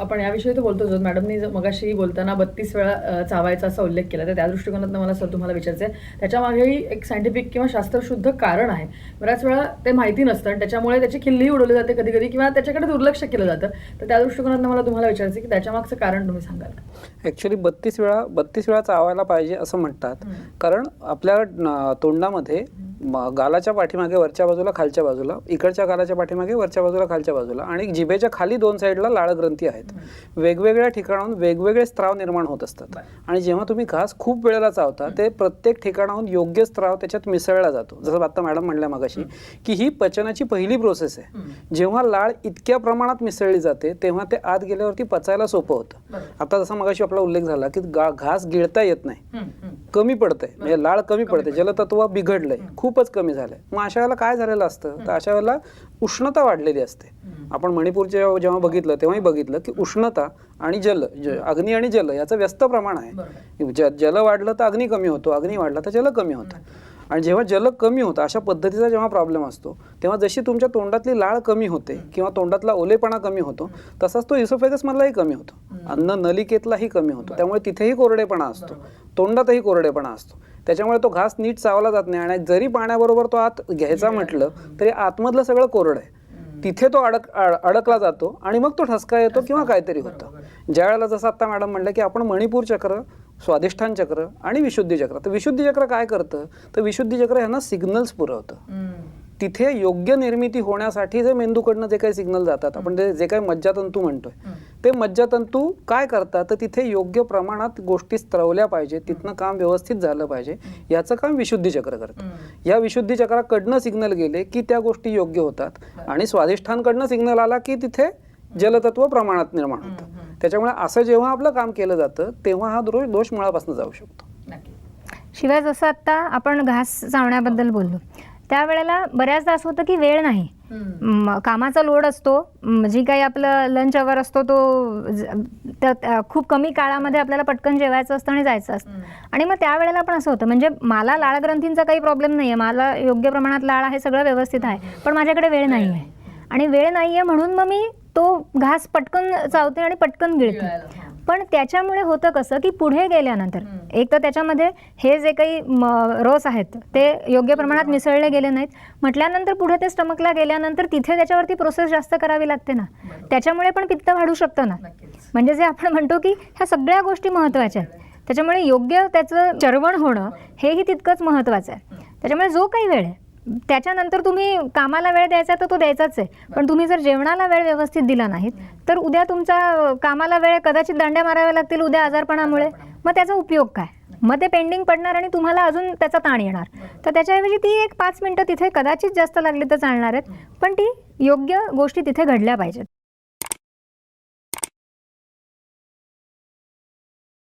आपण याविषयी तर बोलतोच आहोत. मॅडमनी ज- मगाशी बोलताना बत्तीस वेळा चावायचा असा उल्लेख केला. तर त्या दृष्टिकोनातनं मला सर तुम्हाला विचारायचं आहे त्याच्यामागेही एक सायंटिफिक किंवा शास्त्रशुद्ध कारण आहे. बऱ्याच वेळा ते माहिती नसतं आणि त्याच्यामुळे त्याची खिल्लीही उडवली जाते कधी कधी किंवा त्याच्याकडे दुर्लक्ष केलं जातं. तर त्या दृष्टिकोनातनं मला तुम्हाला विचारायचं की त्याच्यामागचं कारण तुम्ही सांगाल? ॲक्च्युली बत्तीस वेळा बत्तीस वेळा चावायला पाहिजे असं म्हणतात. कारण आपल्या तोंडामध्ये गालाच्या पाठीमागे वरच्या बाजूला खालच्या बाजूला इकडच्या गालाच्या पाठीमागे वरच्या बाजूला खालच्या बाजूला आणि जिभेच्या खाली दोन साईडला लाळ ग्रंथी आहेत. वेगवेगळ्या ठिकाणाहून वेगवेगळे स्त्राव निर्माण होत असतात. आणि जेव्हा तुम्ही घास खूप वेळेला चावता ते प्रत्येक ठिकाणाहून योग्य स्त्राव त्याच्यात मिसळला जातो. जसं आता मॅडम म्हणल्या मागाशी की ही पचनाची पहिली प्रोसेस आहे. जेव्हा लाळ इतक्या प्रमाणात मिसळली जाते तेव्हा ते आत गेल्यावरती पचायला सोपं होतं. आता जसा मगाशी आपला उल्लेख झाला की घास गिळता येत नाही. कमी पडतंय. म्हणजे लाळ कमी पडते जलतत्व बिघडलंय. खूपच कमी झालंय. मग अशा वेळेला काय झालेलं असतं? तर अशा वेळेला उष्णता वाढलेली असते. आपण मणिपूरच्या जेव्हा बघितलं तेव्हाही बघितलं की उष्णता आणि जल अग्नी आणि जल याचं व्यस्त प्रमाण आहे. ज- जल वाढलं तर अग्नी कमी होतो अग्नी वाढला तर जल कमी होतं. आणि जेव्हा जल कमी होतं अशा पद्धतीचा जेव्हा प्रॉब्लेम असतो तेव्हा जशी तुमच्या तोंडातली लाळ कमी होते किंवा तोंडातला ओलेपणा कमी होतो तसाच तो इसोफेगस मधलाही कमी होतो. अन्न नलिकेतलाही कमी होतो. त्यामुळे तिथेही कोरडेपणा असतो. तोंडातही कोरडेपणा असतो. त्याच्यामुळे तो घास नीट चावला जात नाही. आणि जरी पाण्याबरोबर तो आत घ्यायचा म्हटलं तरी आतमधलं सगळं कोरडं आहे. तिथे तो अडक अड- अडकला जातो आणि मग तो ठसका येतो किंवा काहीतरी होतं. ज्या वेळेला जसं आता मॅडम म्हणलं की आपण मणिपूर चक्र स्वादिष्ठान चक्र आणि विशुद्धी चक्र. तर विशुद्धी चक्र काय करतं? तर विशुद्धी चक्र ह्यांना सिग्नल्स पुरवतं. तिथे योग्य निर्मिती होण्यासाठी जे मेंदूकडनं जे काही सिग्नल जातात आपण ते जे काही मज्जातंतू म्हणतोय ते मज्जातंतू काय करतात? तर तिथे योग्य प्रमाणात गोष्टी स्त्रवल्या पाहिजे तिथनं काम व्यवस्थित झालं पाहिजे याचं काम विशुद्धी चक्र करतं. या विशुद्धी चक्राकडनं सिग्नल गेले की त्या गोष्टी योग्य होतात. आणि स्वादिष्ठांकडनं सिग्नल आला की तिथे जलतत्व प्रमाणात निर्माण होतं. त्याच्यामुळे असं जेव्हा आपलं काम केलं जातं तेव्हा हा दोष दोष मुळापासून जाऊ शकतो. शिवाय जसं आत्ता आपण घास चावण्याबद्दल बोललो त्यावेळेला बऱ्याचदा असं होतं की वेळ नाही. कामाचा लोड असतो. जी काही आपलं लंच अवर असतो तो खूप कमी काळामध्ये आपल्याला पटकन जेवायचं असतं आणि जायचं असतं. आणि मग त्यावेळेला पण असं होतं. म्हणजे मला लाळ ग्रंथींचा काही प्रॉब्लेम नाही आहे मला योग्य प्रमाणात लाळ आहे सगळं व्यवस्थित आहे. पण माझ्याकडे वेळ नाही. आहे आणि वेळ नाही आहे म्हणून मग मी तो घास पटकन चावते आणि पटकन गिळते. पण त्याच्यामुळे होतं कसं की पुढे गेल्यानंतर एक तर त्याच्यामध्ये हे जे काही रस आहेत ते योग्य प्रमाणात मिसळले गेले नाहीत. म्हटल्यानंतर पुढे ते स्टमकला गेल्यानंतर तिथे त्याच्यावरती प्रोसेस जास्त करावी लागते ना. त्याच्यामुळे पण पित्त वाढू शकतं ना. म्हणजे जे आपण म्हणतो की ह्या सगळ्या गोष्टी महत्त्वाच्या आहेत. त्याच्यामुळे योग्य त्याचं चरवण होणं हेही तितकंच महत्त्वाचं आहे. त्याच्यामुळे जो काही वेळ आहे त्याच्यानंतर तुम्ही कामाला वेळ द्यायचा तर तो द्यायचाच आहे. पण तुम्ही जर जेवणाला वेळ व्यवस्थित दिला नाहीत तर उद्या तुमचा कामाला वेळ कदाचित दांड्या माराव्या लागतील उद्या आजारपणामुळे. मग त्याचा उपयोग काय? मग ते पेंडिंग पडणार आणि तुम्हाला अजून त्याचा ताण येणार. तर त्याच्याऐवजी ती एक पाच मिनटं तिथे कदाचित जास्त लागली तर चालणार आहेत. पण ती योग्य गोष्टी तिथे घडल्या पाहिजेत.